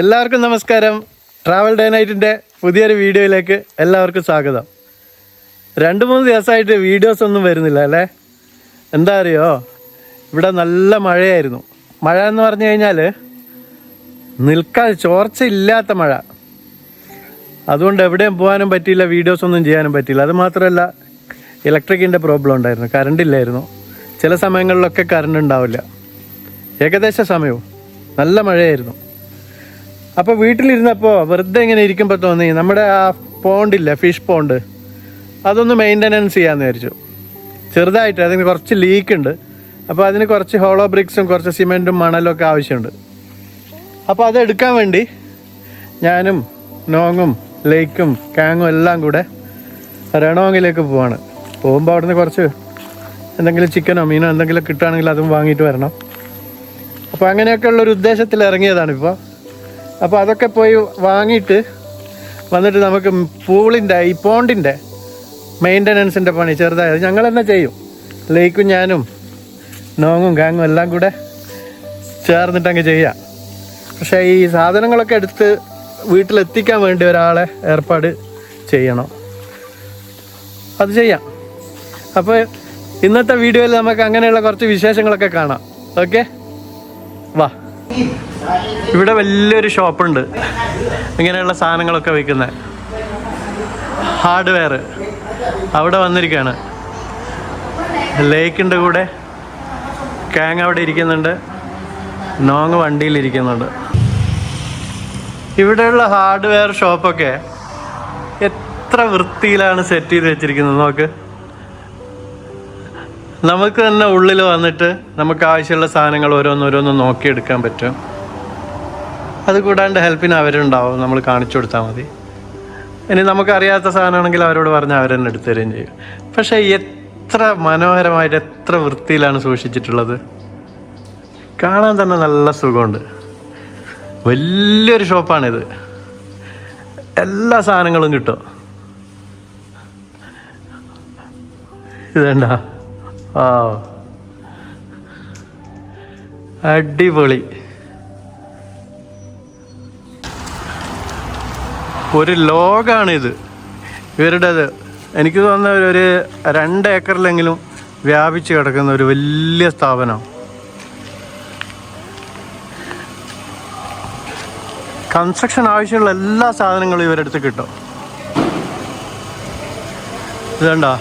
എല്ലാവർക്കും നമസ്കാരം. Travel day നൈറ്റിന്റെ പുതിയൊരു വീഡിയോയിലേക്ക് എല്ലാവർക്കും സ്വാഗതം. രണ്ട് മൂന്ന് ദിവസമായിട്ട് വീഡിയോസ് ഒന്നും വരുന്നില്ല അല്ലേ? എന്താ അറിയോ? ഇവിടെ നല്ല മഴയായിരുന്നു. മഴ എന്ന് പറഞ്ഞു കഴിഞ്ഞാൽ നിൽക്കാൻ ചോർച്ച ഇല്ലാത്ത മഴ. അതുകൊണ്ട് എവിടെയും പോകാനും പറ്റിയില്ല വീഡിയോസ് ഒന്നും ചെയ്യാനും പറ്റിയില്ല. അത് മാത്രമല്ല ഇലക്ട്രിക്കിന്റെ പ്രോബ്ലം ഉണ്ടായിരുന്നു. കറണ്ട് ഇല്ലായിരുന്നു. ചില സമയങ്ങളിലൊക്കെ കറണ്ട് ഉണ്ടാവില്ല. ഏകദേശ സമയവും നല്ല മഴയായിരുന്നു. അപ്പോൾ വീട്ടിലിരുന്നപ്പോൾ വെറുതെ ഇങ്ങനെ ഇരിക്കുമ്പോൾ തോന്നി നമ്മുടെ ആ പോണ്ടില്ല ഫിഷ് പോണ്ട് അതൊന്ന് മെയിന്റനൻസ് ചെയ്യാമെന്ന് വിചാരിച്ചു. ചെറുതായിട്ട് അതിന് കുറച്ച് ലീക്ക് ഉണ്ട്. അപ്പോൾ അതിന് കുറച്ച് ഹോളോ ബ്രിക്സും കുറച്ച് സിമെന്റും മണലും ഒക്കെ ആവശ്യമുണ്ട്. അപ്പോൾ അതെടുക്കാൻ വേണ്ടി ഞാനും നോങ്ങും ലേക്കും കാങ്ങും എല്ലാം കൂടെ റണോങ്ങിലേക്ക് പോവാണ്. പോകുമ്പോൾ അവിടുന്ന് കുറച്ച് എന്തെങ്കിലും ചിക്കനോ മീനോ എന്തെങ്കിലും കിട്ടുകയാണെങ്കിൽ അതും വാങ്ങിയിട്ട് വരണം. അപ്പോൾ അങ്ങനെയൊക്കെ ഉള്ളൊരു ഉദ്ദേശത്തിൽ ഇറങ്ങിയതാണ് ഇപ്പോൾ അപ്പോൾ അതൊക്കെ പോയി വാങ്ങിയിട്ട് വന്നിട്ട് നമുക്ക് പൂളിന്റെ ഈ പോണ്ടിന്റെ മെയിന്റനൻസിന്റെ പണി ചെറുതായത് ഞങ്ങൾ തന്നെ ചെയ്യും. ലേക്കും ഞാനും നോങ്ങും ഗാങ്ങും എല്ലാം കൂടെ ചേർന്നിട്ട് അങ്ങ് ചെയ്യാം. പക്ഷേ ഈ സാധനങ്ങളൊക്കെ എടുത്ത് വീട്ടിലെത്തിക്കാൻ വേണ്ടി ഒരാളെ ഏർപ്പാട് ചെയ്യണം. അത് ചെയ്യാം. അപ്പോൾ ഇന്നത്തെ വീഡിയോയിൽ നമുക്ക് അങ്ങനെയുള്ള കുറച്ച് വിശേഷങ്ങളൊക്കെ കാണാം. ഓക്കെ? വാ. ഇവിടെ വലിയൊരു ഷോപ്പുണ്ട്. ഇങ്ങനെയുള്ള സാധനങ്ങളൊക്കെ വിൽക്കുന്ന. ഹാർഡ്വെയർ അവിടെ വന്നിരിക്കുകയാണ് ലേക്കിന്റെ കൂടെ. കാങ് അവിടെ ഇരിക്കുന്നുണ്ട്. നോങ് വണ്ടിയിൽ ഇരിക്കുന്നുണ്ട്. ഇവിടെയുള്ള ഹാർഡ്വെയർ ഷോപ്പൊക്കെ എത്ര വൃത്തിയിലാണ് സെറ്റ് ചെയ്ത് വെച്ചിരിക്കുന്നത്? നോക്ക്. നമുക്ക് തന്നെ ഉള്ളിൽ വന്നിട്ട് നമുക്ക് ആവശ്യമുള്ള സാധനങ്ങൾ ഓരോന്നോരോന്ന് നോക്കിയെടുക്കാൻ പറ്റും. അത് കൂടാണ്ട് ഹെൽപ്പിന് അവരുണ്ടാവും. നമ്മൾ കാണിച്ചു കൊടുത്താൽ മതി. ഇനി നമുക്കറിയാത്ത സാധനമാണെങ്കിൽ അവരോട് പറഞ്ഞാൽ അവർ തന്നെ എടുത്തു ചെയ്യും. പക്ഷേ എത്ര മനോഹരമായിട്ട് എത്ര വൃത്തിയിലാണ് സൂക്ഷിച്ചിട്ടുള്ളത്. കാണാൻ തന്നെ നല്ല സുഖമുണ്ട്. വലിയൊരു ഷോപ്പാണിത്. എല്ലാ സാധനങ്ങളും കിട്ടും. ഇതണ്ട ആ. അടിപൊളി. ഒരു ലോകാണിത്. ഇവരുടേത്. എനിക്ക് തോന്നുന്ന ഒരു- രണ്ട് ഏക്കറിലെങ്കിലും വ്യാപിച്ചു കിടക്കുന്ന ഒരു വലിയ സ്ഥാപനം. കൺസ്ട്രക്ഷൻ ആവശ്യമുള്ള എല്ലാ സാധനങ്ങളും ഇവരടുത്ത് കിട്ടും. ഇതുണ്ടോ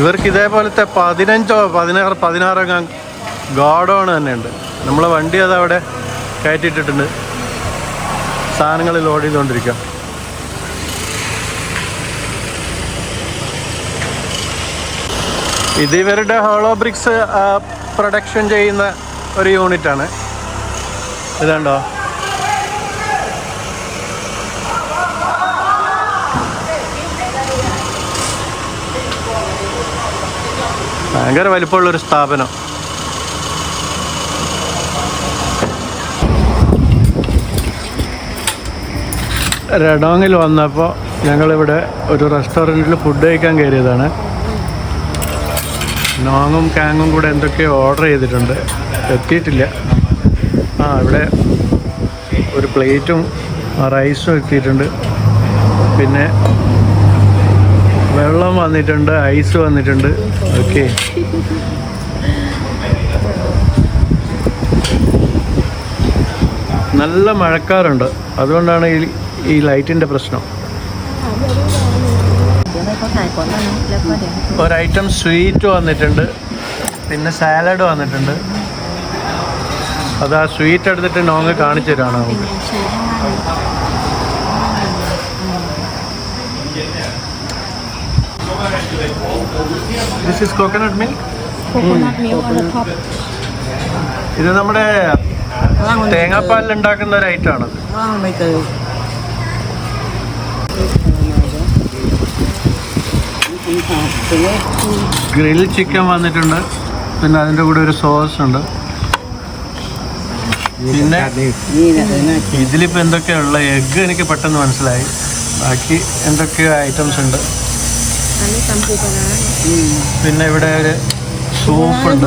ഇവർക്ക് ഇതേപോലത്തെ പതിനഞ്ചോ പതിനാറ് പതിനാറോ ഗോഡൗൺ തന്നെ ഉണ്ട് നമ്മളെ വണ്ടി അത് അവിടെ കയറ്റിയിട്ടിട്ടുണ്ട്. സാധനങ്ങൾ ലോഡ് ചെയ്തുകൊണ്ടിരിക്കുക. ഇത് ഇവരുടെ ഹോളോ ബ്രിക്സ് പ്രൊഡക്ഷൻ ചെയ്യുന്ന ഒരു യൂണിറ്റാണ് ഇതുണ്ടോ? ഭയങ്കര വലിപ്പമുള്ളൊരു സ്ഥാപനം. റെഡോങ്ങിൽ വന്നപ്പോൾ ഞങ്ങളിവിടെ ഒരു റെസ്റ്റോറന്റിൽ ഫുഡ് കഴിക്കാൻ കയറിയതാണ്. നോങ്ങും കാങ്ങും കൂടെ എന്തൊക്കെയോ ഓർഡർ ചെയ്തിട്ടുണ്ട്. എത്തിയിട്ടില്ല. ആ ഇവിടെ ഒരു പ്ലേറ്റും റൈസും എത്തിയിട്ടുണ്ട്. പിന്നെ വെള്ളം വന്നിട്ടുണ്ട് ഐസ് വന്നിട്ടുണ്ട്. ഓക്കെ നല്ല മഴക്കാറുണ്ട്. അതുകൊണ്ടാണ് ഈ ഈ ലൈറ്റിന്റെ പ്രശ്നം. ഒരു ഐറ്റം സ്വീറ്റ് വന്നിട്ടുണ്ട്. പിന്നെ സാലഡ് വന്നിട്ടുണ്ട്. അത് ആ സ്വീറ്റ് എടുത്തിട്ട് നോങ്ങ് കാണിച്ചു തരാണോ നമുക്ക്. This is coconut milk. ഇത് നമ്മുടെ തേങ്ങാപ്പാലിൽ ഉണ്ടാക്കുന്ന ഒരു ഐറ്റം ആണ്. ഗ്രിൽ ചിക്കൻ വന്നിട്ടുണ്ട്. പിന്നെ അതിന്റെ കൂടെ ഒരു സോസ് ഉണ്ട്. പിന്നെ ഇതിലിപ്പോൾ എന്തൊക്കെയുള്ള എഗ്ഗ് എനിക്ക് പെട്ടെന്ന് മനസ്സിലായി. ബാക്കി എന്തൊക്കെയോ ഐറ്റംസ് ഉണ്ട്. പിന്നെ ഇവിടെ ഒരു സൂപ്പുണ്ട്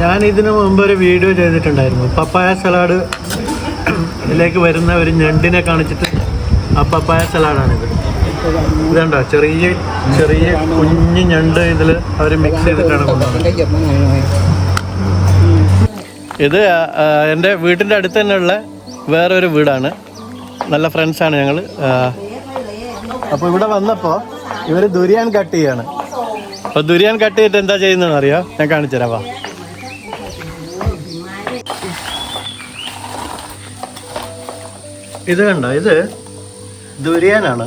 ഞാൻ ഇതിനു മുമ്പ് ഒരു വീഡിയോ ചെയ്തിട്ടുണ്ടായിരുന്നു. പപ്പായ സലാഡ് ഇതിലേക്ക് വരുന്ന ഒരു ഞണ്ടിനെ കാണിച്ചിട്ട് ആ പപ്പായ സലാഡാണിത്. ഇതുണ്ടോ? ചെറിയ ചെറിയ കുഞ്ഞ് ഞണ്ട് ഇതിൽ അവർ മിക്സ് ചെയ്തിട്ടാണ് കൊണ്ടുപോകുന്നത് ഇത് എന്റെ വീട്ടിന്റെ അടുത്ത് തന്നെയുള്ള വേറൊരു വീടാണ്. നല്ല ഫ്രണ്ട്സാണ് ഞങ്ങൾ അപ്പോൾ ഇവിടെ വന്നപ്പോൾ ഇവർ ദുരിയാൻ കട്ട് ചെയ്യാണ്. അപ്പോൾ ദുരിയാൻ കട്ട് ചെയ്തിട്ട് എന്താ ചെയ്യുന്നതെന്ന് അറിയോ? ഞാൻ കാണിച്ചു തരാം വാ. ഇത് കണ്ടോ? ഇത് ദുരിയാനാണ്.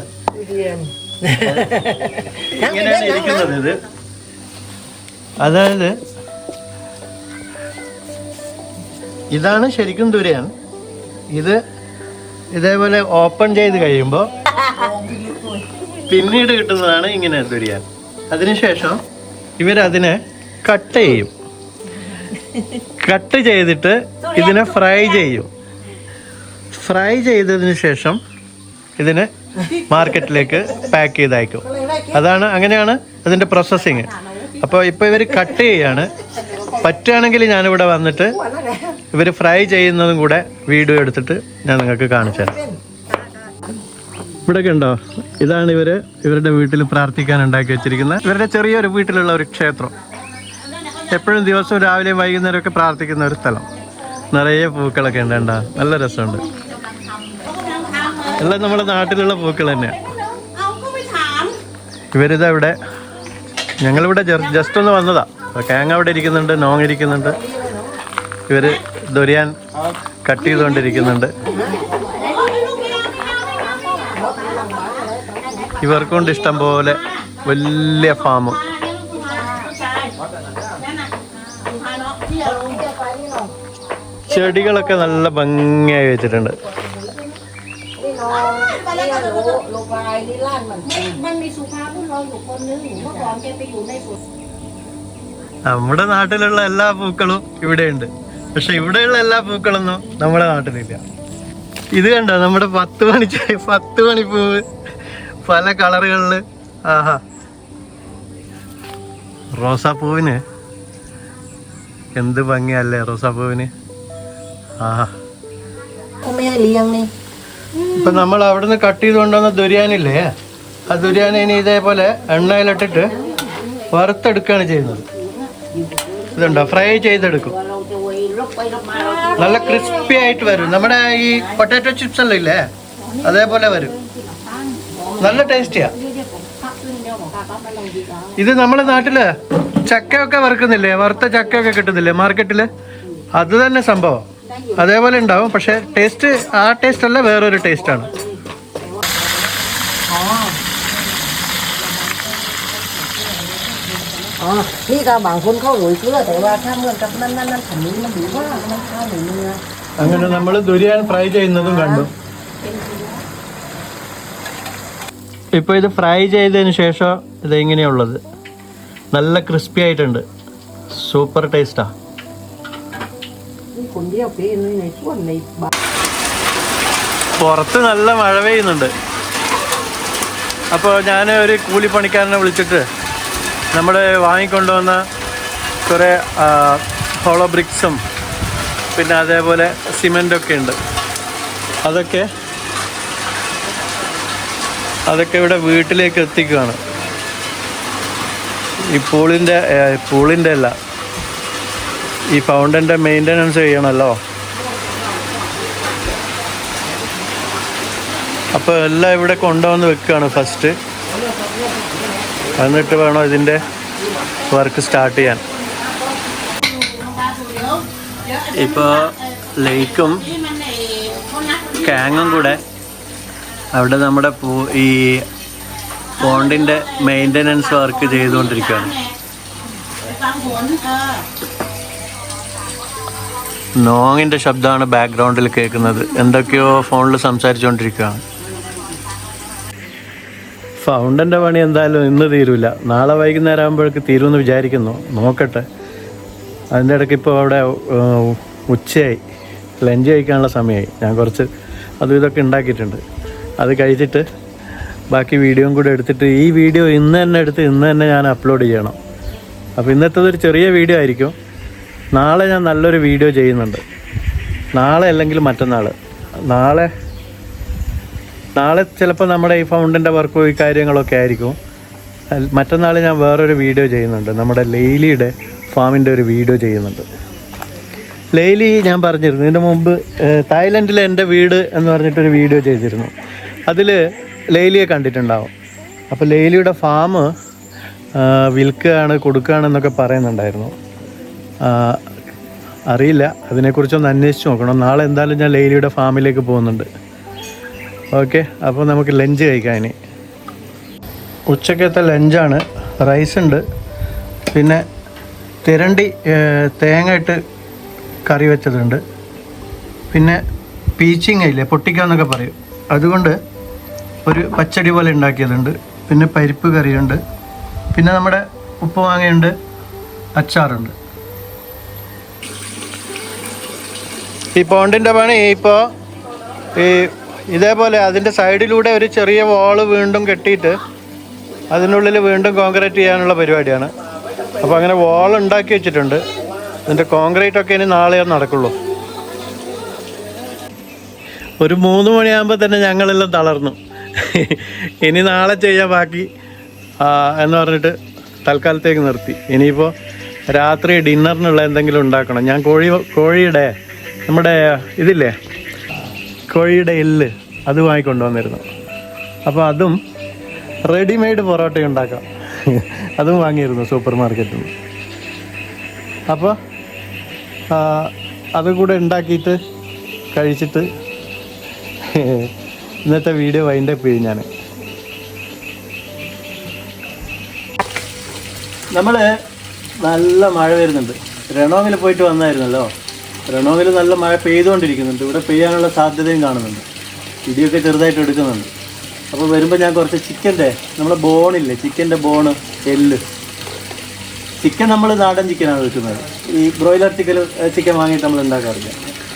ഇങ്ങനെയാണ് ഇരിക്കുന്നത് ഇത്. അതായത് ഇതാണ് ശരിക്കും ദുരയൻ. ഇത് ഇതേപോലെ ഓപ്പൺ ചെയ്ത് കഴിയുമ്പോൾ പിന്നീട് കിട്ടുന്നതാണ് ഇങ്ങനെ ദുരിയാൻ. അതിനുശേഷം ഇവരതിനെ കട്ട് ചെയ്യും. കട്ട് ചെയ്തിട്ട് ഇതിനെ ഫ്രൈ ചെയ്യും. ഫ്രൈ ചെയ്തതിന് ശേഷം ഇതിനെ മാർക്കറ്റിലേക്ക് പാക്ക് ചെയ്തയക്കും. അതാണ് അങ്ങനെയാണ് അതിന്റെ പ്രോസസ്സിങ് അപ്പോൾ ഇപ്പോൾ ഇവർ കട്ട് ചെയ്യാണ്. പറ്റുകയാണെങ്കിൽ ഞാനിവിടെ വന്നിട്ട് ഇവർ ഫ്രൈ ചെയ്യുന്നതും കൂടെ വീഡിയോ എടുത്തിട്ട് ഞാൻ നിങ്ങൾക്ക് കാണിച്ചു തരാം. ഇവിടെയൊക്കെ ഉണ്ടോ? ഇതാണ് ഇവർ ഇവരുടെ വീട്ടിൽ പ്രാർത്ഥിക്കാൻ ഉണ്ടാക്കി വെച്ചിരിക്കുന്ന ഇവരുടെ ചെറിയൊരു വീട്ടിലുള്ള ഒരു ക്ഷേത്രം. എപ്പോഴും ദിവസവും രാവിലെയും വൈകുന്നേരം ഒക്കെ പ്രാർത്ഥിക്കുന്ന ഒരു സ്ഥലം. നിറയെ പൂക്കളൊക്കെ ഉണ്ട് കണ്ടോ? നല്ല രസമുണ്ട്. എല്ലാം നമ്മുടെ നാട്ടിലുള്ള പൂക്കൾ തന്നെയാണ് ഇവരിതാ ഇവിടെ ഞങ്ങളിവിടെ ജസ്റ്റ് ഒന്ന് വന്നതാ. കേങ്ങ അവിടെ ഇരിക്കുന്നുണ്ട് നോങ് ഇരിക്കുന്നുണ്ട് ഇവർ ദൊരിയാൻ കട്ട് ചെയ്തുകൊണ്ടിരിക്കുന്നുണ്ട്. ഇവർക്കൊണ്ട് ഇഷ്ടം പോലെ വലിയ ഫാം ചെടികളൊക്കെ നല്ല ഭംഗിയായി വെച്ചിട്ടുണ്ട്. നമ്മുടെ നാട്ടിലുള്ള എല്ലാ പൂക്കളും ഇവിടെയുണ്ട്. പക്ഷെ ഇവിടെയുള്ള എല്ലാ പൂക്കളൊന്നും നമ്മുടെ നാട്ടിലില്ല. ഇത് കണ്ടോ? നമ്മുടെ പത്ത് മണി പത്ത് മണി പൂവ്. പല കളറുകളിൽ. ആഹാ. റോസാപ്പൂവിന്. എന്ത് ഭംഗിയല്ലേ റോസാപ്പൂവിന്. ആഹാ. ഇപ്പൊ നമ്മൾ അവിടുന്ന് കട്ട് ചെയ്ത് കൊണ്ടുവന്ന ദുരിയാനില്ലേ? ആ ദുരിയാൻ ഇനി ഇതേപോലെ എണ്ണയിലിട്ടിട്ട് വറുത്തെടുക്കുകയാണ് ചെയ്യുന്നത്. ഇതുണ്ടോ? ഫ്രൈ ചെയ്തെടുക്കും. നല്ല ക്രിസ്പി ആയിട്ട് വരും. നമ്മുടെ ഈ പൊട്ടാറ്റോ ചിപ്സ് അല്ലേ ഇല്ലേ? അതേപോലെ വരും. നല്ല ടേസ്റ്റിയാ ഇത് നമ്മുടെ നാട്ടിൽ ചക്കയൊക്കെ വറുക്കുന്നില്ലേ? വറുത്ത ചക്കയൊക്കെ കിട്ടുന്നില്ലേ? മാർക്കറ്റിൽ അത് തന്നെ സംഭവം. അതേപോലെ ഉണ്ടാവും പക്ഷെ ടേസ്റ്റ് ആ ടേസ്റ്റ് അല്ല വേറൊരു ടേസ്റ്റ് ആണ്. അങ്ങനെ നമ്മൾ ദുരിയാൻ ഫ്രൈ ചെയ്യുന്നതും കണ്ടു. ഇപ്പൊ ഇത് ഫ്രൈ ചെയ്തതിന് ശേഷം ഇത് എങ്ങനെയുള്ളത് നല്ല ക്രിസ്പി ആയിട്ടുണ്ട്. സൂപ്പർ ടേസ്റ്റാ คนเดียวเป็นในส่วนในบ้าน പുറത്ത് നല്ല മഴ പെയ്യുന്നുണ്ട് അപ്പോൾ ഞാൻ ഒരു കൂലിപ്പണിക്കാരനെ വിളിച്ചിട്ട് നമ്മൾ വാങ്ങിക്കൊണ്ടുവന്ന കുറേ ഹോളോ ബ്രിക്സും പിന്നെ അതേപോലെ സിമെൻ്റൊക്കെ ഉണ്ട് അതൊക്കെ അതൊക്കെ ഇവിടെ വീട്ടിലേക്ക് എത്തിക്കുകയാണ് ഈ പൂളിൻ്റെ പൂളിൻ്റെ അല്ല ഈ ഫൗണ്ടന്റെ മെയിന്റനൻസ് ചെയ്യണമല്ലോ അപ്പോൾ എല്ലാം ഇവിടെ കൊണ്ടുവന്ന് വെക്കുകയാണ് ഫസ്റ്റ് എന്നിട്ട് വേണം ഇതിന്റെ വർക്ക് സ്റ്റാർട്ട് ചെയ്യാൻ. ഇപ്പോൾ ലേക്കും കാങ്ങും കൂടെ അവിടെ നമ്മുടെ പൂ ഈ പോണ്ടിന്റെ മെയിന്റനൻസ് വർക്ക് ചെയ്തുകൊണ്ടിരിക്കുകയാണ്. നോങ്ങിന്റെ ശബ്ദമാണ് ബാക്ക്ഗ്രൗണ്ടിൽ കേൾക്കുന്നത്. എന്തൊക്കെയോ ഫോണിൽ സംസാരിച്ചുകൊണ്ടിരിക്കുകയാണ്. ഫൗണ്ടന്റെ പണി എന്തായാലും ഇന്ന് തീരൂല. നാളെ വൈകുന്നേരം ആകുമ്പോഴേക്ക് തീരുമെന്ന് വിചാരിക്കുന്നു. നോക്കട്ടെ. അതിന്റെ ഇടയ്ക്ക് ഇപ്പോൾ അവിടെ ഉച്ചയായി. ലഞ്ച് കഴിക്കാനുള്ള സമയമായി. ഞാൻ കുറച്ച് അതും ഇതൊക്കെ ഉണ്ടാക്കിയിട്ടുണ്ട്. അത് കഴിച്ചിട്ട് ബാക്കി വീഡിയോയും കൂടെ എടുത്തിട്ട് ഈ വീഡിയോ ഇന്ന് തന്നെ എടുത്ത് ഇന്ന് തന്നെ ഞാൻ അപ്ലോഡ് ചെയ്യണം. അപ്പോൾ ഇന്നത്തെ ഒരു ചെറിയ വീഡിയോ ആയിരിക്കും. നാളെ ഞാൻ നല്ലൊരു വീഡിയോ ചെയ്യുന്നുണ്ട്. നാളെ അല്ലെങ്കിൽ മറ്റന്നാൾ നാളെ നാളെ ചിലപ്പോൾ നമ്മുടെ ഈ ഫൗണ്ടിന്റെ വർക്കും ഈ കാര്യങ്ങളൊക്കെ ആയിരിക്കും. മറ്റന്നാൾ ഞാൻ വേറൊരു വീഡിയോ ചെയ്യുന്നുണ്ട്. നമ്മുടെ ലെയ്ലിയുടെ ഫാമിന്റെ ഒരു വീഡിയോ ചെയ്യുന്നുണ്ട്. ലെയ്ലി ഞാൻ പറഞ്ഞിരുന്നു ഇതിന്റെ മുമ്പ് തായ്ലൻഡിലെ എന്റെ വീട് എന്ന് പറഞ്ഞിട്ടൊരു വീഡിയോ ചെയ്തിരുന്നു. അതിൽ ലെയ്ലിയെ കണ്ടിട്ടുണ്ടാവും. അപ്പോൾ ലെയ്ലിയുടെ ഫാം വിൽക്കുകയാണ് കൊടുക്കുകയാണെന്നൊക്കെ പറയുന്നുണ്ടായിരുന്നു. അറിയില്ല. അതിനെക്കുറിച്ചൊന്ന് അന്വേഷിച്ച് നോക്കണം. നാളെ എന്തായാലും ഞാൻ ലൈലിയുടെ ഫാമിലേക്ക് പോകുന്നുണ്ട്. ഓക്കെ അപ്പോൾ നമുക്ക് ലഞ്ച് കഴിക്കാം ഇനി. ഉച്ചക്കത്തെ ലഞ്ചാണ്. റൈസ് ഉണ്ട് പിന്നെ തിരണ്ടി തേങ്ങ ഇട്ട് കറി വെച്ചതുണ്ട്. പിന്നെ പീച്ചിങ് ഇല്ലേ പൊട്ടിക്കുക എന്നൊക്കെ പറയും. അതുകൊണ്ട് ഒരു പച്ചടി പോലെ ഉണ്ടാക്കിയതുണ്ട്. പിന്നെ പരിപ്പ് കറിയുണ്ട്. പിന്നെ നമ്മുടെ ഉപ്പ് വാങ്ങയുണ്ട് അച്ചാറുണ്ട്. ഈ പോണ്ടിന്റെ പണി ഇപ്പോൾ ഈ ഇതേപോലെ അതിന്റെ സൈഡിലൂടെ ഒരു ചെറിയ വാൾ വീണ്ടും കെട്ടിയിട്ട് അതിനുള്ളിൽ വീണ്ടും കോൺക്രീറ്റ് ചെയ്യാനുള്ള പരിപാടിയാണ്. അപ്പോൾ അങ്ങനെ വാൾ ഉണ്ടാക്കി വെച്ചിട്ടുണ്ട്. ഇതിന്റെ കോൺക്രീറ്റ് ഒക്കെ ഇനി നാളെ നടക്കുള്ളൂ. ഒരു മൂന്ന് മണിയാകുമ്പോൾ തന്നെ ഞങ്ങളെല്ലാം തളർന്നു. ഇനി നാളെ ചെയ്യാൻ ബാക്കി എന്ന് പറഞ്ഞിട്ട് തൽക്കാലത്തേക്ക് നിർത്തി. ഇനിയിപ്പോൾ രാത്രി ഡിന്നറിനുള്ള എന്തെങ്കിലും ഉണ്ടാക്കണം. ഞാൻ കോഴി കോഴിയുടെ നമ്മുടെ ഇതില്ലേ? കോഴിയുടെ എല്ല് അത് വാങ്ങിക്കൊണ്ടുവന്നിരുന്നു അപ്പോൾ അതും റെഡിമെയ്ഡ് പൊറോട്ട ഉണ്ടാക്കാം. അതും വാങ്ങിയിരുന്നു സൂപ്പർ മാർക്കറ്റിൽ നിന്ന്. അപ്പോൾ അതുകൂടെ ഉണ്ടാക്കിയിട്ട് കഴിച്ചിട്ട് ഇന്നത്തെ വീഡിയോ വൈൻഡപ്പ് ചെയ്യും ഞാൻ നമ്മൾ നല്ല മഴ വരുന്നുണ്ട്. രണോങ്ങിൽ പോയിട്ട് വന്നായിരുന്നല്ലോ? രണോങ്ങിൽ നല്ല മഴ പെയ്തുകൊണ്ടിരിക്കുന്നുണ്ട്. ഇവിടെ പെയ്യാനുള്ള സാധ്യതയും കാണുന്നുണ്ട്. ഇടിയൊക്കെ ചെറുതായിട്ട് എടുക്കുന്നുണ്ട്. അപ്പോൾ വരുമ്പോൾ ഞാൻ കുറച്ച് ചിക്കന്റെ നമ്മുടെ ബോണില്ലേ ചിക്കന്റെ ബോണ് എല്ല്. ചിക്കൻ നമ്മൾ നാടൻ ചിക്കനാണ് വെക്കുന്നത്. ഈ ബ്രോയിലർ ചിക്കൻ ചിക്കൻ വാങ്ങിയിട്ട് നമ്മൾ ഉണ്ടാക്കാറില്ല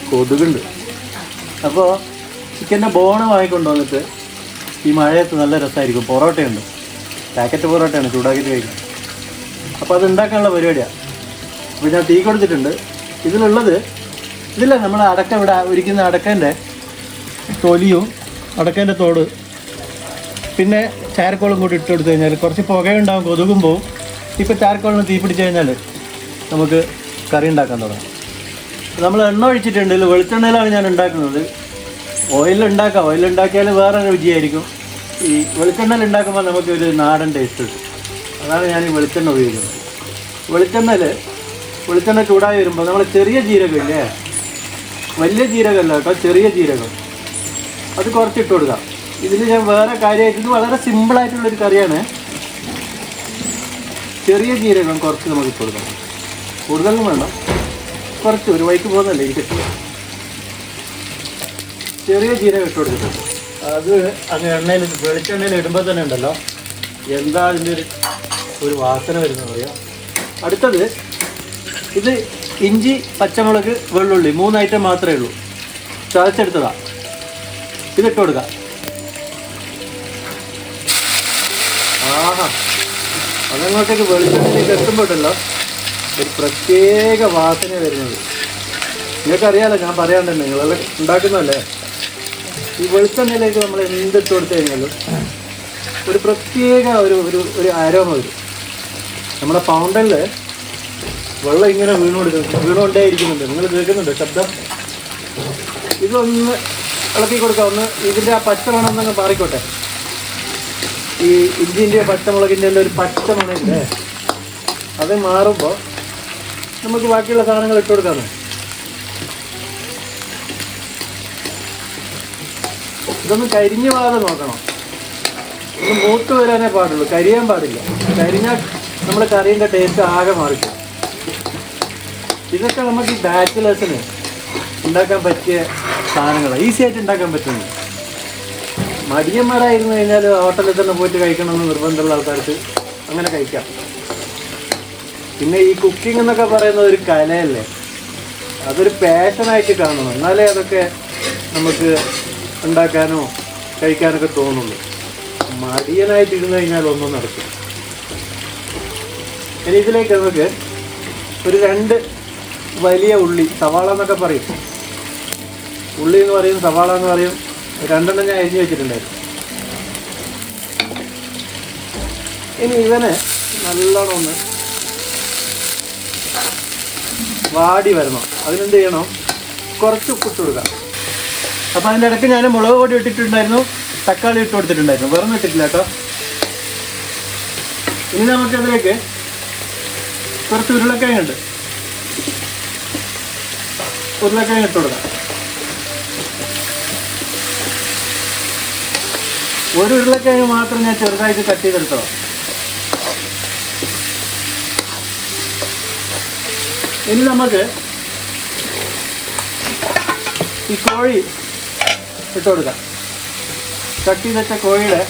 കൊതുകുണ്ട്. അപ്പോൾ ചിക്കന്റെ ബോണ് വാങ്ങിക്കൊണ്ട് വന്നിട്ട് ഈ മഴയത്ത് നല്ല രസമായിരിക്കും. പൊറോട്ടയുണ്ട്. പാക്കറ്റ് പൊറോട്ടയാണ് ചൂടാക്കിയിട്ട് കഴിക്കുന്നത്. അപ്പോൾ അത് ഉണ്ടാക്കാനുള്ള പരിപാടിയാണ് അപ്പോൾ ഞാൻ തീ കൊടുത്തിട്ടുണ്ട്. ഇതിലുള്ളത് ഇതില്ല നമ്മൾ അടക്ക ഇവിടെ ഒരിക്കുന്ന അടക്കന്റെ തൊലിയും അടക്കന്റെ തോട് പിന്നെ ചാരക്കോളും കൂടി ഇട്ട് കൊടുത്തു കഴിഞ്ഞാൽ കുറച്ച് പുകയുണ്ടാവും കൊതുകുമ്പോൾ ഇപ്പോൾ ചാരക്കോളിന് തീ പിടിച്ച് കഴിഞ്ഞാൽ നമുക്ക് കറി ഉണ്ടാക്കാൻ തുടങ്ങാം. നമ്മൾ എണ്ണ ഒഴിച്ചിട്ടുണ്ട് വെളിച്ചെണ്ണയിലാണ് ഞാൻ ഉണ്ടാക്കുന്നത്. ഓയിലുണ്ടാക്കാം ഓയിലിൽ ഉണ്ടാക്കിയാൽ വേറെ രുചിയായിരിക്കും. ഈ വെളിച്ചെണ്ണയിൽ ഉണ്ടാക്കുമ്പോൾ നമുക്ക് ഒരു നാടൻ ടേസ്റ്റ് കിട്ടും. അതാണ് ഞാൻ ഈ വെളിച്ചെണ്ണ ഉപയോഗിക്കുന്നത്. വെളിച്ചെണ്ണയിൽ വെളിച്ചെണ്ണ ചൂടായി വരുമ്പോൾ നമ്മൾ ചെറിയ ജീരകം ഇല്ലേ? വലിയ ജീരകമല്ല കേട്ടോ ചെറിയ ജീരകം. അത് കുറച്ചിട്ട് കൊടുക്കാം. ഇതിൽ ഞാൻ വേറെ കാര്യമായിട്ട് ഇത് വളരെ സിമ്പിളായിട്ടുള്ളൊരു കറിയാണ്. ചെറിയ ജീരകം കുറച്ച് നമുക്ക് ഇട്ട് കൊടുക്കാം. കൂടുതലും വേണ്ട. കുറച്ച് ഒരു വൈക്ക് പോകുന്നല്ലേ ഇരിക്കട്ടെ ചെറിയ ജീരകം ഇട്ട് കൊടുത്തിട്ടുണ്ട്. അത് അങ്ങ് എണ്ണയിൽ വെളിച്ചെണ്ണയിൽ ഇടുമ്പോൾ തന്നെ ഉണ്ടല്ലോ. എന്താ അതിന്റെ ഒരു ഒരു വാസന വരുന്നത് അറിയാം? അടുത്തത് ഇത് ഇഞ്ചി പച്ചമുളക് വെള്ളുള്ളി മൂന്ന് ഐറ്റം മാത്രമേ ഉള്ളൂ. ചതച്ചെടുത്തതാ. ഇതിട്ട് കൊടുക്കുക അതങ്ങോട്ടേക്ക് വെളിച്ചെണ്ണയിലേക്ക് എത്തുമ്പോഴല്ലോ ഒരു പ്രത്യേക വാസന വരുന്നത്. നിങ്ങൾക്കറിയാലോ ഞാൻ പറയാണ്ട് നിങ്ങളെല്ലാം ഉണ്ടാക്കുന്നതല്ലേ? ഈ വെളിച്ചെണ്ണയിലേക്ക് നമ്മൾ എന്തിട്ട് കൊടുത്തു കഴിഞ്ഞാലും ഒരു പ്രത്യേക ഒരു ഒരു ഒരു ആരോമ വരും. നമ്മുടെ ഫൗണ്ടനിൽ വെള്ളം ഇങ്ങനെ വീണുകൊടുക്കുന്നു വീണുകൊണ്ടേ ഇരിക്കുന്നുണ്ട് നിങ്ങൾ കേൾക്കുന്നുണ്ട് ശബ്ദം? ഇതൊന്ന് ഇളക്കി കൊടുക്കാം. ഒന്ന് ഇതിന്റെ ആ പച്ച മണം എന്നങ്ങ് മാറിക്കോട്ടെ. ഈ ഇഞ്ചിന്റെ പച്ചമുളകിന്റെ എല്ലാം ഒരു പച്ച മണമില്ലേ? അത് മാറുമ്പോൾ നമുക്ക് ബാക്കിയുള്ള സാധനങ്ങൾ ഇട്ട് കൊടുക്കാമെന്ന് ഇതൊന്ന് കരിഞ്ഞു പോകാതെ നോക്കണം. ഇത് മൂത്ത് വരാനേ പാടുള്ളൂ. കരിയാൻ പാടില്ല. കരിഞ്ഞാൽ നമ്മുടെ കറീന്റെ ടേസ്റ്റ് ആകെ മാറിക്കും ഇതൊക്കെ നമുക്ക് ഈ ബാച്ചിലേഴ്സിന് ഉണ്ടാക്കാൻ പറ്റിയ സാധനങ്ങളാണ് ഈസി ആയിട്ട് ഉണ്ടാക്കാൻ പറ്റുന്നു മടിയന്മാരായിരുന്നു കഴിഞ്ഞാൽ ഹോട്ടലിൽ തന്നെ പോയിട്ട് കഴിക്കണമെന്ന് നിർബന്ധമുള്ള ആൾക്കാർക്ക് അങ്ങനെ കഴിക്കാം. പിന്നെ ഈ കുക്കിംഗ് എന്നൊക്കെ പറയുന്നത് ഒരു കലയല്ലേ? അതൊരു പാഷനായിട്ട് കാണണം. എന്നാലേ അതൊക്കെ നമുക്ക് ഉണ്ടാക്കാനോ കഴിക്കാനൊക്കെ തോന്നുള്ളൂ. മടിയനായിട്ട് ഇരുന്ന് കഴിഞ്ഞാൽ ഒന്നും നടക്കും ഇനി ഇതിലേക്ക് നമുക്ക് ഒരു രണ്ട് വലിയ ഉള്ളി സവാള എന്നൊക്കെ പറയും. ഉള്ളി എന്ന് പറയും സവാള എന്ന് പറയും. രണ്ടെണ്ണം ഞാൻ അരിഞ്ഞു വെച്ചിട്ടുണ്ടായിരുന്നു. ഇനി ഇവനെ നല്ലോണം ഒന്ന് വാടി വരണം. അതിനെന്ത് ചെയ്യണം? കുറച്ച് ഉപ്പിട്ട് കൊടുക്കാം. അപ്പം അതിന്റെ ഇടയ്ക്ക് ഞാൻ മുളക് പൊടി ഇട്ടിട്ടുണ്ടായിരുന്നു. തക്കാളി ഇട്ട് കൊടുത്തിട്ടുണ്ടായിരുന്നു. വെറും ഇട്ടിട്ടില്ല കേട്ടോ. ഇനി നമുക്ക് അതിലേക്ക് കുറച്ച് ഉരുളക്കിഴങ്ങുണ്ട് ഉരുളക്കിഴങ്ങ് ഇട്ട് കൊടുക്കാം. ഒരു ഉരുളക്കിഴങ്ങ് മാത്രം ഞാൻ ചെറുതായിട്ട് കട്ട് ചെയ്തെടുത്തോ? ഇനി നമുക്ക് ഈ കോഴി ഇട്ട് കൊടുക്കാം. കട്ട് ചെയ്തിട്ട കോഴിയുടെ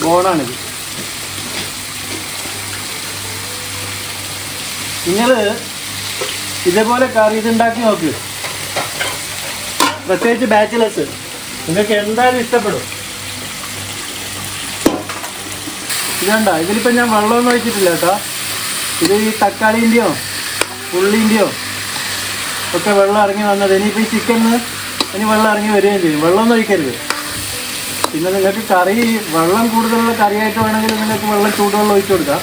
ബോണാണിത്. നിങ്ങൾ ഇതേപോലെ കറി ഇതുണ്ടാക്കി നോക്ക്. പ്രത്യേകിച്ച് ബാച്ചിലേഴ്സ് നിങ്ങൾക്ക് എന്തായാലും ഇഷ്ടപ്പെടും. ഇതണ്ട? ഇതിലിപ്പോൾ ഞാൻ വെള്ളമൊന്നും ഒഴിച്ചിട്ടില്ല കേട്ടോ. ഇത് ഈ തക്കാളിന്റെയോ ഉള്ളിന്റെയോ ഒക്കെ വെള്ളം ഇറങ്ങി വന്നത്. ഇനിയിപ്പോൾ ഈ ചിക്കൻ ഇനി വെള്ളം ഇറങ്ങി വരികയും ചെയ്യും. വെള്ളമൊന്നും ഒഴിക്കരുത്. പിന്നെ നിങ്ങൾക്ക് കറി വെള്ളം കൂടുതലുള്ള കറിയായിട്ട് വേണമെങ്കിൽ നിങ്ങൾക്ക് വെള്ളം ചൂടുവെള്ളം ഒഴിച്ചു കൊടുക്കാം.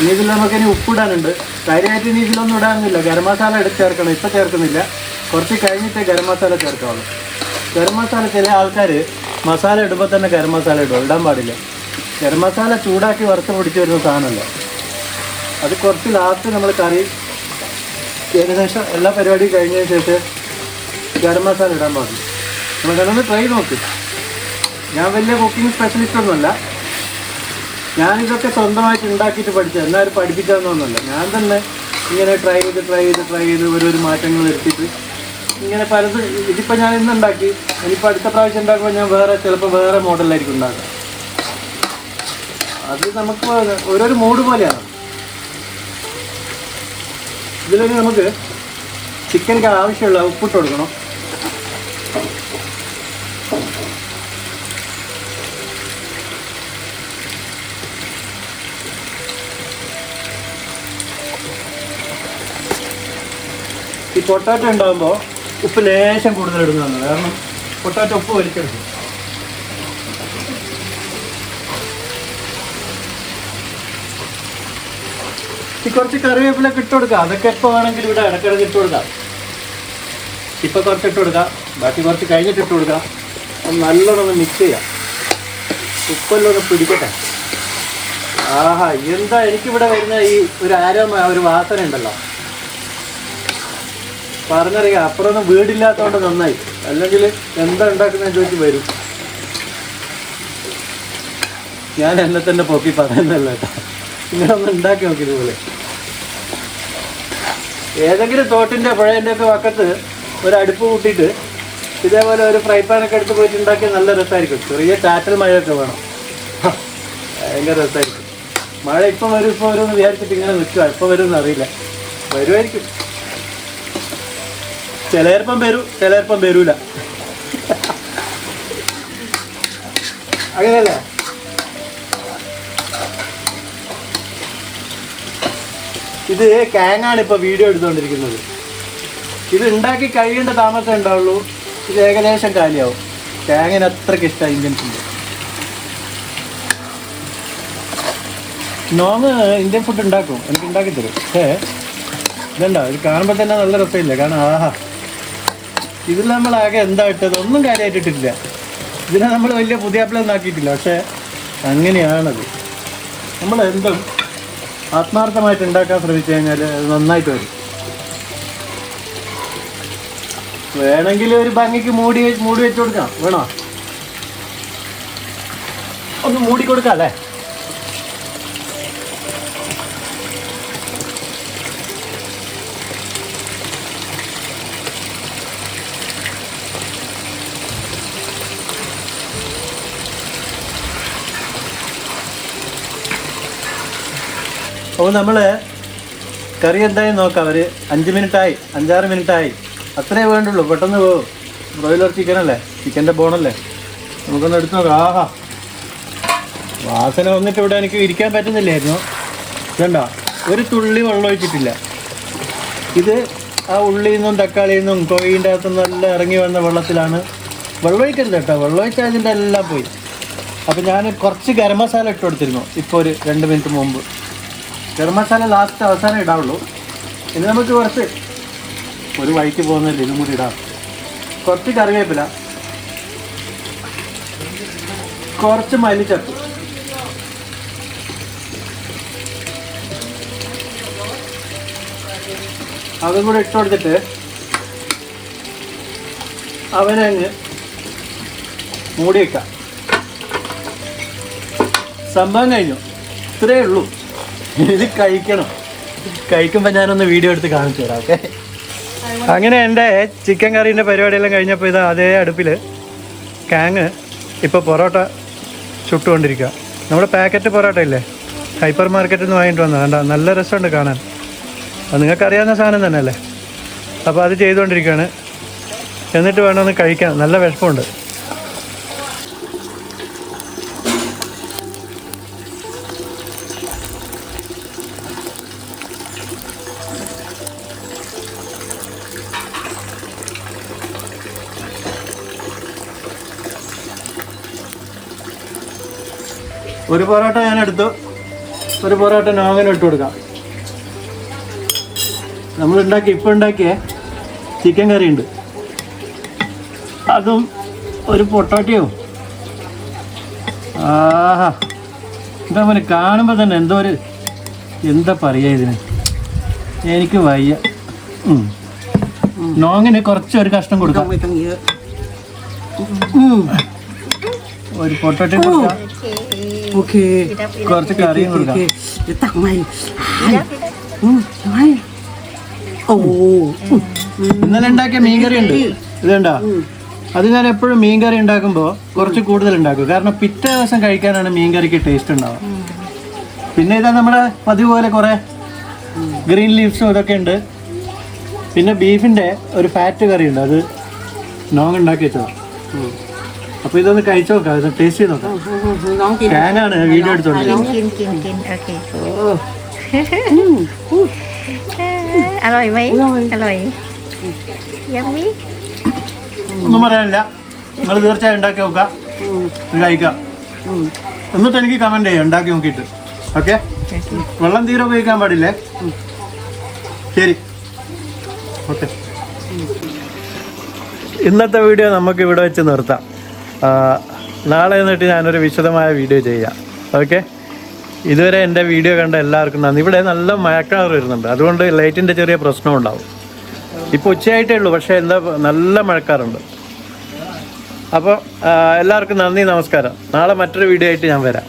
ഇനി ഇതിൽ നമുക്ക് ഇനി ഉപ്പിടാനുണ്ട്. കാര്യമായിട്ട് ഇനി ഇതിലൊന്നും ഇടാനൊന്നുമില്ല ഗരം മസാല എടുത്ത് ചേർക്കണം. ഇപ്പം ചേർക്കുന്നില്ല. കുറച്ച് കഴിഞ്ഞിട്ടേ ഗരം മസാല ചേർക്കാവുള്ളൂ. ഗരം മസാല ചില ആൾക്കാർ മസാല ഇടുമ്പോൾ തന്നെ ഗരം മസാല ഇടും. ഇടാൻ പാടില്ല. ഗരം മസാല ചൂടാക്കി വറുത്ത് പൊടിച്ച് വരുന്ന സാധനമല്ല. അത് കുറച്ച് ലാസ്റ്റ് നമ്മൾ കറി ഏകദേശം എല്ലാ പരിപാടിയും കഴിഞ്ഞതിന് ശേഷം ഗരം മസാല ഇടാൻ പാടില്ല. നമുക്കതൊന്ന് ട്രൈ നോക്ക്. ഞാൻ വലിയ കുക്കിംഗ് സ്പെഷ്യലിസ്റ്റ് ഒന്നുമല്ല. ഞാനിതൊക്കെ സ്വന്തമായിട്ട് ഉണ്ടാക്കിയിട്ട് പഠിച്ചത്. എന്നാലും പഠിപ്പിച്ചതെന്നൊന്നുമല്ല ഞാൻ തന്നെ ഇങ്ങനെ ട്രൈ ചെയ്ത് ട്രൈ ചെയ്ത് ട്രൈ ചെയ്ത് ഓരോരോ മാറ്റങ്ങൾ എടുത്തിട്ട് ഇങ്ങനെ പലത് ഇതിപ്പോൾ ഞാൻ ഇന്ന് ഉണ്ടാക്കി. ഇനിയിപ്പോൾ അടുത്ത പ്രാവശ്യം ഉണ്ടാക്കുമ്പോൾ ഞാൻ വേറെ ചിലപ്പോൾ വേറെ മോഡലായിരിക്കും ഉണ്ടാക്കുക. അത് നമുക്ക് ഓരോരോ മൂഡ് പോലെയാണ്. ഇതിലേക്ക് നമുക്ക് ചിക്കനിക്ക് ആവശ്യമുള്ള ഉപ്പിട്ട് കൊടുക്കണം. ഈ പൊട്ടാറ്റോ ഉണ്ടാകുമ്പോൾ ഉപ്പ് ലേശം കൂടുതൽ ഇടുന്നതാണ്. കാരണം പൊട്ടാറ്റോ ഉപ്പ് വലിച്ചെടുക്കും കുറച്ച് കറിവേപ്പിലൊക്കെ ഇട്ട് കൊടുക്കാം. അതൊക്കെ എപ്പോൾ വേണമെങ്കിലും ഇവിടെ ഇടക്കിടക്ക് ഇട്ട് കൊടുക്കാം. ഇപ്പം കുറച്ച് ഇട്ട് കൊടുക്കാം. ബാക്കി കുറച്ച് കഴിഞ്ഞിട്ട് ഇട്ട് കൊടുക്കാം. നല്ലോണം മിക്സ് ചെയ്യാം. ഉപ്പെല്ലാം ഒന്ന് പിടിക്കട്ടെ. ആഹാ എന്താ എനിക്കിവിടെ വരുന്ന ഈ ഒരു ആരോമ ഒരു വാസന ഉണ്ടല്ലോ. പറഞ്ഞറിയാം. അപ്പുറമൊന്നും വീടില്ലാത്തതുകൊണ്ട് നന്നായി. അല്ലെങ്കിൽ എന്താ ഉണ്ടാക്കുന്നതെന്ന് ചോദിച്ച് വരും. ഞാൻ എന്നെ തന്നെ പൊക്കി പറയുന്നല്ല കേട്ടോ. ഇങ്ങനൊന്ന് ഉണ്ടാക്കി നോക്കി ഇതുപോലെ. ഏതെങ്കിലും തോട്ടിന്റെ പുഴേന്റെ ഒക്കെ വക്കത്ത് ഒരു അടുപ്പ് കൂട്ടിയിട്ട് ഇതേപോലെ ഒരു ഫ്രൈ പാനൊക്കെ എടുത്ത് പോയിട്ട് ഉണ്ടാക്കിയാൽ നല്ല രസമായിരിക്കും. ചെറിയ ചാറ്റൽ മഴയൊക്കെ വേണം. ഭയങ്കര രസമായിരിക്കും. മഴ ഇപ്പം വരും ഇപ്പം വരും എന്ന് വിചാരിച്ചിട്ട് ഇങ്ങനെ നിൽക്കുക ഇപ്പം വരും എന്നറിയില്ല വരുമായിരിക്കും ചിലപ്പം വരും ചിലപ്പം വരൂല. അങ്ങനെയല്ലേ? ഇത് കാങ്ങാണ് ഇപ്പോൾ വീഡിയോ എടുത്തുകൊണ്ടിരിക്കുന്നത്. ഇത് ഉണ്ടാക്കി കഴിയേണ്ട താമസം ഉണ്ടാവുള്ളൂ ഇത് ഏകദേശം കാലിയാവും. കാങ്ങിന് അത്രയ്ക്ക് ഇഷ്ടമാണ് Indian food Nong Indian food ഉണ്ടാക്കും. എനിക്ക് ഉണ്ടാക്കി തരും. പക്ഷേ ഇതുണ്ടോ ഇത് കാണുമ്പോൾ തന്നെ നല്ല രസമില്ല? കാരണം ആഹാ. ഇതിൽ നമ്മൾ ആകെ എന്താ ഇട്ടത്? ഒന്നും കാര്യമായിട്ടിട്ടില്ല ഇതിനെ നമ്മൾ വലിയ പുതിയ ഒന്നും ആക്കിയിട്ടില്ല. പക്ഷേ അങ്ങനെയാണത്. നമ്മൾ എന്തും ആത്മാർത്ഥമായിട്ട് ഉണ്ടാക്കാൻ ശ്രമിച്ചു കഴിഞ്ഞാൽ നന്നായിട്ട് വരും. വേണമെങ്കിൽ ഒരു ഭംഗിക്ക് മൂടി മൂടി വെച്ച് കൊടുക്കാം. വേണോ? ഒന്ന് മൂടി കൊടുക്കാം അല്ലേ? അപ്പോൾ നമ്മൾ കറി എന്തായി നോക്കാം. ഒരു അഞ്ച് മിനിറ്റായി അഞ്ചാറ് മിനിറ്റായി. അത്രേ വേണ്ടുള്ളൂ. പെട്ടെന്ന് പോകും ബ്രോയിലർ ചിക്കൻ അല്ലേ? ചിക്കന്റെ ബോണല്ലേ നമുക്കൊന്ന് എടുത്ത് നോക്കാം. ആഹാ. വാസന വന്നിട്ട് ഇവിടെ എനിക്ക് ഇരിക്കാൻ പറ്റുന്നില്ലായിരുന്നു. ഇതുണ്ടോ ഒരു തുള്ളി വെള്ളം ഒഴിച്ചിട്ടില്ല. ഇത് ആ ഉള്ളിൽ നിന്നും തക്കാളിയിൽ നിന്നും കോയിന്റെ അകത്തുനിന്നും എല്ലാം ഇറങ്ങി വന്ന വെള്ളത്തിലാണ്. വെള്ളം ഒഴിക്കരുത് കേട്ടോ. വെള്ളം ഒഴിച്ചാൽ അതിന്റെ എല്ലാം പോയി. അപ്പോൾ ഞാൻ കുറച്ച് ഗരം മസാല ഇട്ട് കൊടുത്തിരുന്നു. ഇപ്പോൾ ഒരു രണ്ട് മിനിറ്റ് മുമ്പ്. ഗരം മസാല ലാസ്റ്റ് അവസാനം ഇടാവുള്ളൂ. ഇനി നമുക്ക് കുറച്ച് ഒരു വഴിക്ക് പോകുന്നില്ല ഇതും കൂടി ഇടാം. കുറച്ച് കറിവേപ്പില. കുറച്ച് മല്ലിച്ചപ്പ്. അതും കൂടെ ഇട്ട് കൊടുത്തിട്ട് അവനെ അങ്ങ് മൂടി വെക്കാം. സംഭവം കഴിഞ്ഞു. ഇത്രയേ ഉള്ളൂ. ഇത് കഴിക്കണം. കഴിക്കുമ്പോൾ ഞാനൊന്ന് വീഡിയോ എടുത്ത് കാണിച്ചു തരാം ഓക്കെ അങ്ങനെ എന്റെ ചിക്കൻ കറീന്റെ പരിപാടിയെല്ലാം കഴിഞ്ഞപ്പോൾ ഇത് അതേ അടുപ്പിൽ കാങ് ഇപ്പോൾ പൊറോട്ട ചുട്ടുകൊണ്ടിരിക്കുക നമ്മുടെ പാക്കറ്റ് പൊറോട്ട ഇല്ലേ? ഹൈപ്പർ മാർക്കറ്റിൽ നിന്ന് വാങ്ങിയിട്ട് വന്നത്. കണ്ടോ നല്ല രസമുണ്ട് കാണാൻ. അത് നിങ്ങൾക്കറിയാവുന്ന സാധനം തന്നെ അല്ലേ അപ്പോൾ അത് ചെയ്തുകൊണ്ടിരിക്കുകയാണ് എന്നിട്ട് വേണമെന്ന് കഴിക്കാൻ. നല്ല വിഷമമുണ്ട്. ഒരു പൊറോട്ട ഞാൻ എടുത്തു ഒരു പൊറോട്ട നോങ്ങനെ ഇട്ട് കൊടുക്കാം. നമ്മൾ ഉണ്ടാക്കി ഇപ്പം ഉണ്ടാക്കിയ ചിക്കൻ കറി ഉണ്ട് അതും ഒരു പൊട്ടോട്ടയോ. ആഹാ. എന്താ പോലെ കാണുമ്പോൾ തന്നെ എന്തോ ഒരു എന്താ പറയുക ഇതിന്? എനിക്ക് വയ്യ. നോങ്ങിന് കുറച്ച് ഒരു കഷ്ണം കൊടുക്കാം. ഒരു പൊട്ടോട്ടി കൊടുക്കാം. Ok കുറച്ച് കറിയും കൊടുക്കാം ồ ഇന്നലെ ഉണ്ടാക്കിയ മീൻകറി ഉണ്ട് ഇതുണ്ടോ അത് ഞാൻ എപ്പോഴും മീൻകറി ഉണ്ടാക്കുമ്പോൾ കുറച്ച് കൂടുതൽ ഉണ്ടാക്കും. കാരണം പിറ്റേ ദിവസം കഴിക്കാനാണ് മീൻകറിക്ക് ടേസ്റ്റ് ഉണ്ടാവുക. പിന്നെ ഇതാ നമ്മുടെ പതിവ് പോലെ കുറേ ഗ്രീൻ ലീവ്സും ഇതൊക്കെ ഉണ്ട്. പിന്നെ ബീഫിന്റെ ഒരു ഫാറ്റ് കറി ഉണ്ട് അത് നോങ് ഉണ്ടാക്കി വെച്ചതാണ് അപ്പോൾ ഇതൊന്ന് കഴിച്ചു നോക്കാം ഇത് ടേസ്റ്റ് ചെയ്ത് നോക്കാം. ഞാനാണ് വീഡിയോ എടുത്തോണ്ട് Kiên kiên kiên kiên ok Aloy mấy Aloy Yummy. ഒന്നും പറയാനില്ല. നിങ്ങൾ തീർച്ചയായും ഉണ്ടാക്കി നോക്കുക. ഇത് കഴിക്കാം എന്നിട്ട് എനിക്ക് കമന്റ് ചെയ്യാം ഉണ്ടാക്കി നോക്കിയിട്ട്. ഓക്കെ വെള്ളം തീരെ ഉപയോഗിക്കാൻ പാടില്ലേ? ശരി. ഓക്കെ ഇന്നത്തെ വീഡിയോ നമുക്ക് ഇവിടെ വെച്ച് നിർത്താം. നാളെ എന്നിട്ട് ഞാനൊരു വിശദമായ വീഡിയോ ചെയ്യാം. ഓക്കെ ഇതുവരെ എന്റെ വീഡിയോ കണ്ട എല്ലാവർക്കും നന്ദി. ഇവിടെ നല്ല മഴക്കാർ വരുന്നുണ്ട്. അതുകൊണ്ട് ലൈറ്റിന്റെ ചെറിയ പ്രശ്നം ഉണ്ടാവും. ഇപ്പോൾ ഉച്ചയായിട്ടേ ഉള്ളൂ പക്ഷേ എന്താ നല്ല മഴക്കാറുണ്ട്. അപ്പോൾ എല്ലാവർക്കും നന്ദി നമസ്കാരം. നാളെ മറ്റൊരു വീഡിയോ ആയിട്ട് ഞാൻ വരാം.